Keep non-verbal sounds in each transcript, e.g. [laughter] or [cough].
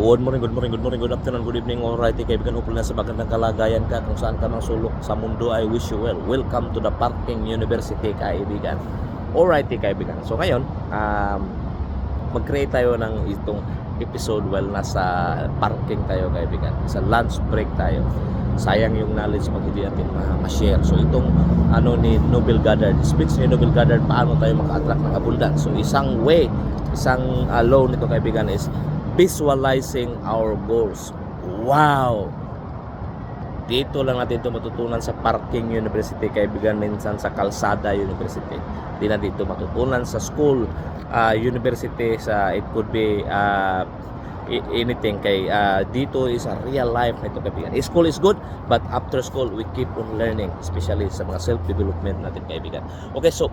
Good morning, good morning, good morning, good afternoon, good evening, alright, kaibigan, upol na sa magandang kalagayan ka kung saan ka mang sulok sa mundo, I wish you well. Welcome to the Parking University, kaibigan. Alright, kaibigan. So ngayon, um, mag-create tayo ng itong episode while nasa parking tayo, kaibigan. Sa lunch break tayo. Sayang yung knowledge pag hindi natin ma- ma-share. So itong ano ni Nobel Goddard, speech ni Nobel Goddard, paano tayo maka-attract ng abundance. So isang way, isang uh, law nito, kaibigan, is visualizing our goals. Wow! Dito lang natin ito matutunan sa Parking University, kaibigan, minsan sa Kalsada University. Di na dito matutunan sa school, uh, university, sa it could be uh, anything kay uh, dito is a real life na ito kaibigan. School is good, but after school we keep on learning, especially sa mga self-development natin kaibigan. Okay, so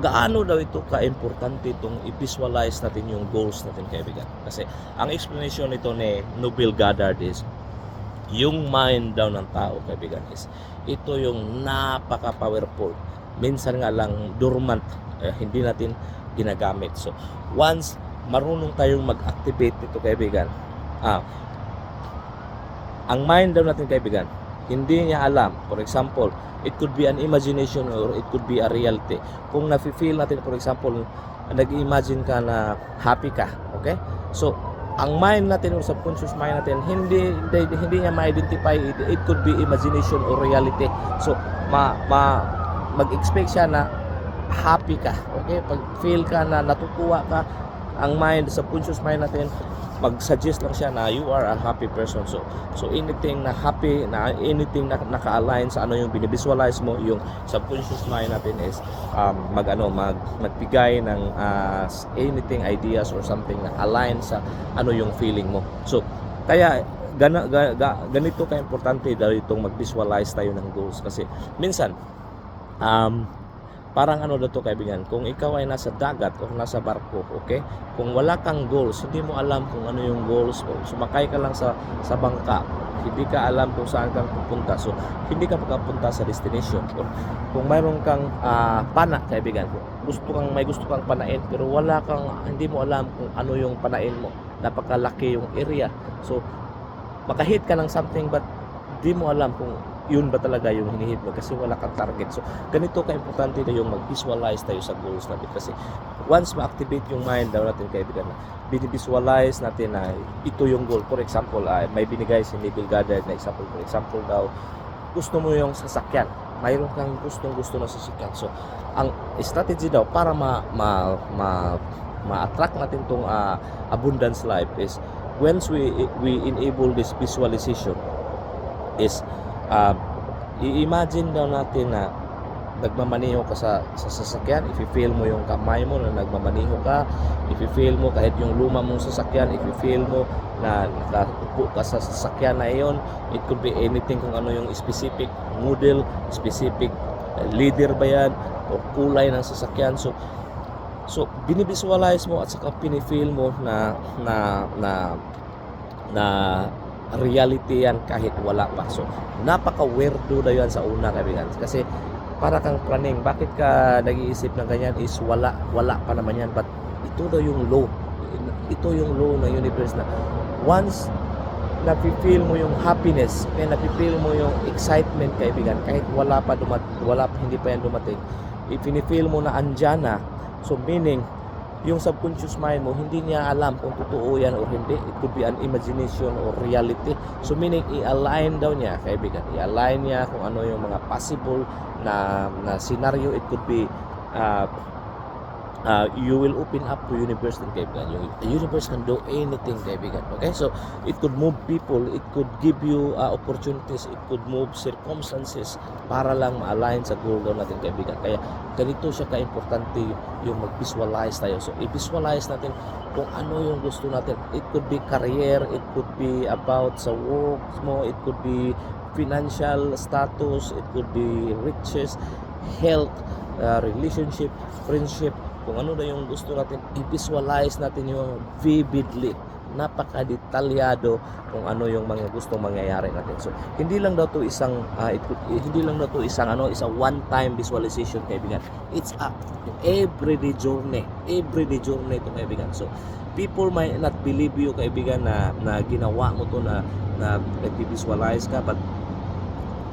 gaano daw ito ka-importante itong i-visualize natin yung goals natin kaibigan. Kasi ang explanation nito ni Nobel Goddard is yung mind daw ng tao kaibigan is ito yung napaka-powerful. Minsan nga lang dormant, eh, hindi natin ginagamit. So once marunong tayong mag-activate nito kaibigan, ah, ang mind daw natin kaibigan, hindi niya alam. For example, it could be an imagination or it could be a reality. Kung nafe-feel natin, for example, nag-imagine ka na happy ka, okay? So, ang mind natin or subconscious mind natin, hindi hindi, hindi niya ma-identify it, it could be imagination or reality. So, ma, ma mag-expect siya na happy ka, okay? Pag feel ka na natutuwa ka, ang mind, subconscious mind natin, mag-suggest lang siya na you are a happy person. So, so anything na happy, na anything na naka-align sa ano yung binivisualize mo, yung subconscious mind natin is um, mag ano, mag magbigay ng uh, anything ideas or something na align sa ano yung feeling mo. So, kaya gana, ga, ga- ganito ka importante daw itong mag-visualize tayo ng goals kasi minsan um, parang ano daw to kaibigan, kung ikaw ay nasa dagat o nasa barko, okay? Kung wala kang goals, hindi mo alam kung ano yung goals mo. Sumakay ka lang sa sa bangka, hindi ka alam kung saan kang pupunta. So, hindi ka makapunta sa destination. Kung, kung mayroon kang ah, pana, kaibigan, gusto kang may gusto kang panain pero wala kang hindi mo alam kung ano yung panain mo. Napakalaki yung area. So, makahit ka ng something but di mo alam kung yun ba talaga yung hinihit mo kasi wala kang target. So, ganito ka-importante na yung mag-visualize tayo sa goals natin kasi once ma-activate yung mind daw natin kaibigan na binivisualize natin na ito yung goal. For example, ah, may binigay si Neville Goddard na example. For example daw, gusto mo yung sasakyan. Mayroon kang gustong gusto na sasakyan. So, ang strategy daw para ma, ma, ma, ma-attract natin tong ah, abundance life is once we we enable this visualization is uh, i-imagine daw natin na nagmamaniho ka sa, sa sasakyan, if-feel mo yung kamay mo na nagmamaniho ka, if-feel mo kahit yung luma mong sasakyan, if-feel mo na nakaupo ka sa sasakyan na iyon, it could be anything kung ano yung specific model, specific leader ba yan, o kulay ng sasakyan. So, so binivisualize mo at saka pinifeel mo na na na na reality yan kahit wala pa. So, napaka-weirdo na yan sa una, kaibigan. Kasi, para kang planning. Bakit ka nag-iisip ng ganyan is wala, wala pa naman yan. But, ito daw yung law. Ito yung law ng universe na once napi-feel mo yung happiness, kaya napi-feel mo yung excitement, kaibigan, kahit wala pa dumat wala pa, hindi pa yan dumating, if feel mo na andyan na, so meaning, yung subconscious mind mo, hindi niya alam kung totoo yan or hindi. It could be an imagination or reality. So meaning, i-align daw niya, kaibigan. I-align niya kung ano yung mga possible na, na scenario. It could be, uh, uh, you will open up to universe din, kaibigan. Yung, universe can do anything, kaibigan. Okay? So, it could move people. It could give you uh, opportunities. It could move circumstances para lang ma-align sa goal daw natin, kaibigan. Kaya, ganito siya ka-importante yung mag-visualize tayo. So, i-visualize natin kung ano yung gusto natin. It could be career, it could be about sa work mo, it could be financial status, it could be riches, health, uh, relationship, friendship, kung ano na yung gusto natin, i-visualize natin yung vividly napaka-detalyado kung ano yung mga gustong mangyayari natin. So, hindi lang daw to isang eh, hindi lang daw to isang ano, isang one-time visualization kaibigan. It's a everyday journey. Everyday journey ito kaibigan. So, people might not believe you kaibigan na na ginawa mo to na na nag-visualize ka but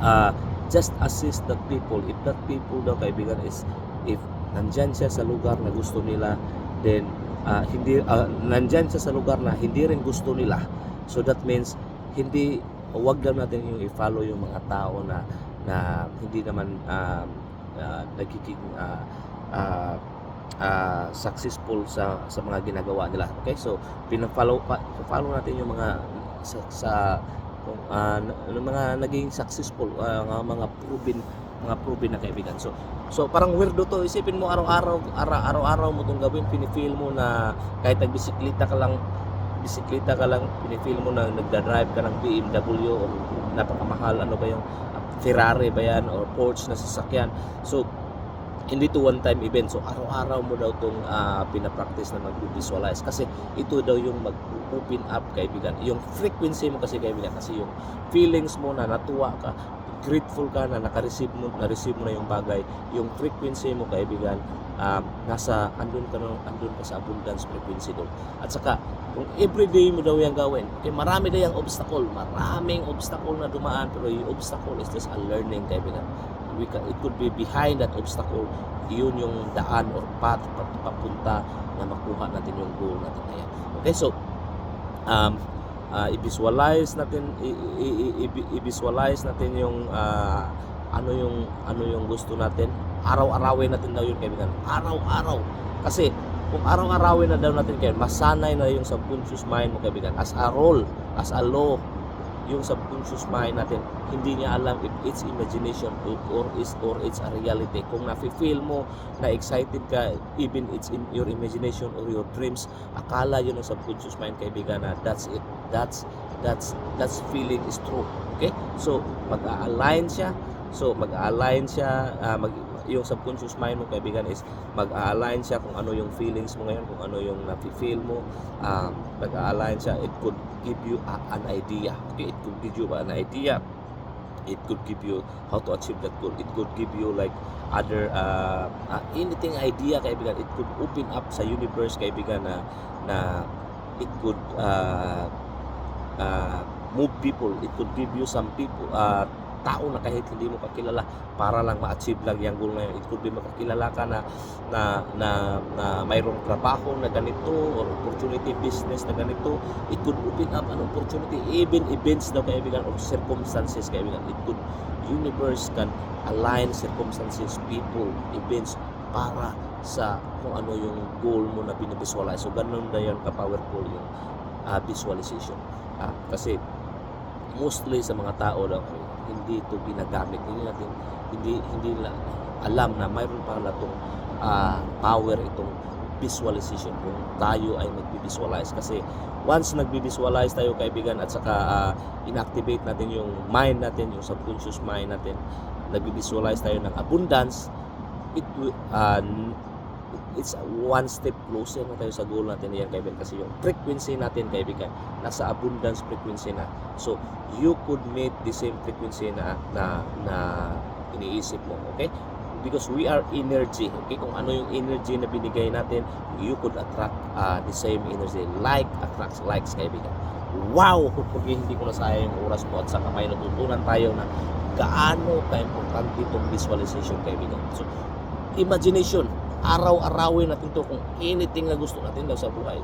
uh, just assist that people if that people daw kaibigan is if nandyan siya sa lugar na gusto nila then uh, hindi uh, nandyan siya sa lugar na hindi rin gusto nila. So that means hindi wag lang natin yung i-follow yung mga tao na na hindi naman uh, uh, nagiging uh, uh, uh, successful sa sa mga ginagawa nila. Okay? So pina-follow pa, follow natin yung mga sa, sa uh, mga naging successful uh, mga proven mga proven na kaibigan. So so parang weirdo to. Isipin mo araw-araw ara- araw-araw mo tong gawin pinifeel mo na kahit nagbisikleta ka lang bisikleta ka lang pinifeel mo na nagda-drive ka ng BMW o napakamahal ano ba yung uh, Ferrari ba yan or Porsche na sasakyan. So hindi to one time event. So araw-araw mo daw tong uh, pinapractice na mag-visualize kasi ito daw yung mag-open up kaibigan. Yung frequency mo kasi kaibigan kasi yung feelings mo na natuwa ka grateful ka na naka-receive mo na-receive mo na yung bagay yung frequency mo kaibigan um, nasa andun ka na andun ka sa abundance frequency doon. At saka kung everyday mo daw yung gawin okay, marami daw yung obstacle maraming obstacle na dumaan pero yung obstacle is just a learning kaibigan. We can, it could be behind that obstacle yun yung daan or path pat- papunta na makuha natin yung goal natin na yan. Okay so um, uh, i-visualize natin i-visualize natin yung ah, ano yung ano yung gusto natin. Araw-arawin natin daw yun kaibigan araw-araw. Kasi kung araw-arawin na daw natin kayo masanay na yung subconscious mind mo kaibigan as a role as a law yung subconscious mind natin hindi niya alam if it's imagination or, is or it's a reality. Kung nafe-feel mo na excited ka even it's in your imagination or your dreams akala yun ng subconscious mind kaibigan na that's it. That's that's that's feeling is true. Okay? So mag-align siya. So mag-align siya ah, mag yung subconscious mind mo kaibigan is mag-align siya kung ano yung feelings mo ngayon kung ano yung nafe-feel mo. Um, mag-align siya it could give you a- an idea. Okay it could give you an idea. It could give you how to achieve that goal. It could give you like other uh, uh, anything idea kaibigan. It could open up sa universe kaibigan na na it could uh, uh, move people. It could give you some people uh, tao na kahit hindi mo kakilala para lang ma-achieve lang yung goal na yun. It could be makakilala ka na na na, na mayroong trabaho na ganito or opportunity business na ganito. It could open up an opportunity even events daw kaibigan or circumstances kaibigan. It could universe can align circumstances, people, events para sa kung ano yung goal mo na binivisualize. So ganun na yun ka-powerful yung ah, visualization. Ah, kasi mostly sa mga tao daw hindi ito ginagamit hindi natin hindi hindi nila alam na mayroon pala itong ah, power itong visualization kung tayo ay nagbi-visualize. Kasi once nagbi-visualize tayo kaibigan at saka ah, inactivate natin yung mind natin yung subconscious mind natin nagbi-visualize tayo ng abundance it ah, it's one step closer na tayo sa goal natin. Yan kaibigan kasi yung frequency natin kaibigan nasa abundance frequency na. So you could meet the same frequency na na na iniisip mo okay? Because we are energy okay? Kung ano yung energy na binigay natin you could attract uh, the same energy. Like attracts likes kaibigan wow! [laughs] Kung hindi ko nasayang oras mo at saka may natutunan tayo na gaano ka-importante itong visualization kaibigan so imagination araw-arawin natin to kung anything na gusto natin daw sa buhay.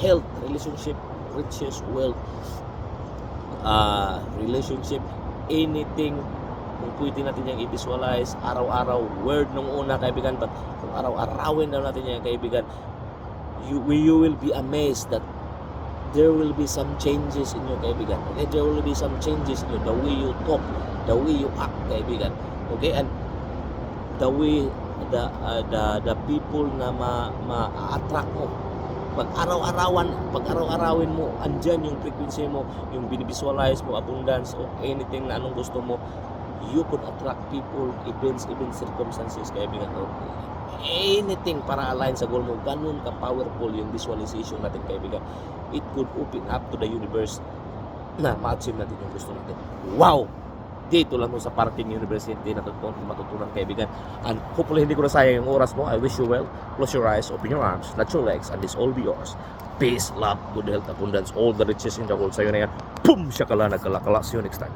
Health, relationship, riches, wealth. Uh, relationship anything kung pwede natin yung i-visualize araw-araw word nung una kaibigan but kung araw-arawin daw natin yung kaibigan you, you will be amazed that there will be some changes in your kaibigan. Okay there will be some changes in you the way you talk the way you act kaibigan. Okay and the way the uh, the the people na ma, ma-attract mo. Pag araw-arawan pag araw-arawin mo andyan yung frequency mo yung binivisualize mo abundance o anything na anong gusto mo you could attract people events even circumstances. Kaibigan o anything para align sa goal mo ganun ka powerful yung visualization natin kaibigan it could open up to the universe na ma-achieve natin yung gusto natin. Wow dito lang sa Parating University natutunan, matutunan kaibigan and hopefully hindi ko na sayang yung oras mo I wish you well close your eyes open your arms let your legs and this all be yours Peace, love, good health, abundance, all the riches in the world. Sa'yo na yan. Boom! Siya kala nagkalakala. See you next time.